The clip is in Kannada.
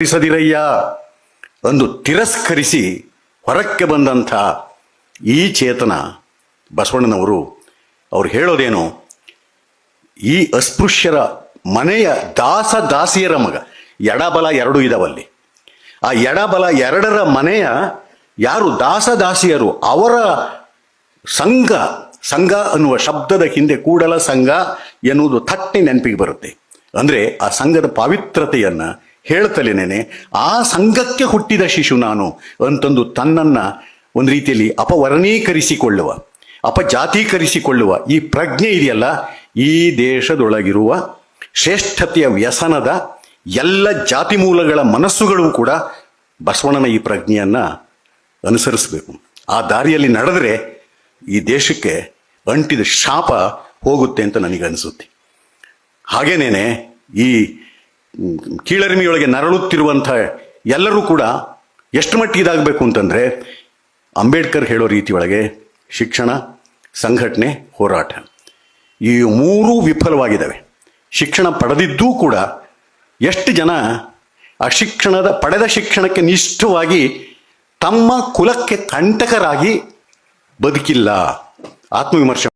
ತಿರಸ್ಕರಿಸದಿರಯ್ಯ ಅಂದು ತಿರಸ್ಕರಿಸಿ ಹೊರಕ್ಕೆ ಬಂದಂಥ ಈ ಚೇತನ ಬಸವಣ್ಣನವರು ಅವ್ರು ಹೇಳೋದೇನು? ಈ ಅಸ್ಪೃಶ್ಯರ ಮನೆಯ ದಾಸ ದಾಸಿಯರ ಮಗ ಎಡಬಲ ಎರಡು ಇದಾವಲ್ಲಿ. ಆ ಎಡಬಲ ಎರಡರ ಮನೆಯ ಯಾರು ದಾಸ ದಾಸಿಯರು? ಅವರ ಸಂಘ ಸಂಘ ಅನ್ನುವ ಶಬ್ದದ ಹಿಂದೆ ಕೂಡಲ ಸಂಘ ಎನ್ನುವುದು ಥಟ್ಟೆ ನೆನಪಿಗೆ ಬರುತ್ತೆ. ಅಂದರೆ ಆ ಸಂಘದ ಪಾವಿತ್ರತೆಯನ್ನ ಹೇಳ್ತಲೇನೆ ಆ ಸಂಘಕ್ಕೆ ಹುಟ್ಟಿದ ಶಿಶು ನಾನು ಅಂತಂದು ತನ್ನನ್ನ ಒಂದು ರೀತಿಯಲ್ಲಿ ಅಪವರ್ಣೀಕರಿಸಿಕೊಳ್ಳುವ, ಅಪಜಾತೀಕರಿಸಿಕೊಳ್ಳುವ ಈ ಪ್ರಜ್ಞೆ ಇದೆಯಲ್ಲ, ಈ ದೇಶದೊಳಗಿರುವ ಶ್ರೇಷ್ಠತೆಯ ವ್ಯಸನದ ಎಲ್ಲ ಜಾತಿ ಮೂಲಗಳ ಮನಸ್ಸುಗಳು ಕೂಡ ಬಸವಣ್ಣನ ಈ ಪ್ರಜ್ಞೆಯನ್ನ ಅನುಸರಿಸಬೇಕು. ಆ ದಾರಿಯಲ್ಲಿ ನಡೆದರೆ ಈ ದೇಶಕ್ಕೆ ಅಂಟಿದ ಶಾಪ ಹೋಗುತ್ತೆ ಅಂತ ನನಗೆ ಅನಿಸುತ್ತೆ ಹಾಗೇನೇನೆ, ಈ ಕೀಳರಿಮೆಯೊಳಗೆ ನರಳುತ್ತಿರುವಂಥ ಎಲ್ಲರೂ ಕೂಡ ಎಷ್ಟು ಮಟ್ಟಿಗೆ ಇದಾಗಬೇಕು ಅಂತಂದರೆ ಅಂಬೇಡ್ಕರ್ ಹೇಳೋ ರೀತಿ ಒಳಗೆ ಶಿಕ್ಷಣ, ಸಂಘಟನೆ, ಹೋರಾಟ. ಈ ಮೂರೂ ವಿಫಲವಾಗಿದ್ದಾವೆ. ಶಿಕ್ಷಣ ಪಡೆದಿದ್ದೂ ಕೂಡ ಎಷ್ಟು ಜನ ಆ ಶಿಕ್ಷಣದ ಪಡೆದ ಶಿಕ್ಷಣಕ್ಕೆ ನಿಷ್ಠವಾಗಿ ತಮ್ಮ ಕುಲಕ್ಕೆ ಕಂಟಕರಾಗಿ ಬದುಕಿಲ್ಲ. ಆತ್ಮವಿಮರ್ಶೆ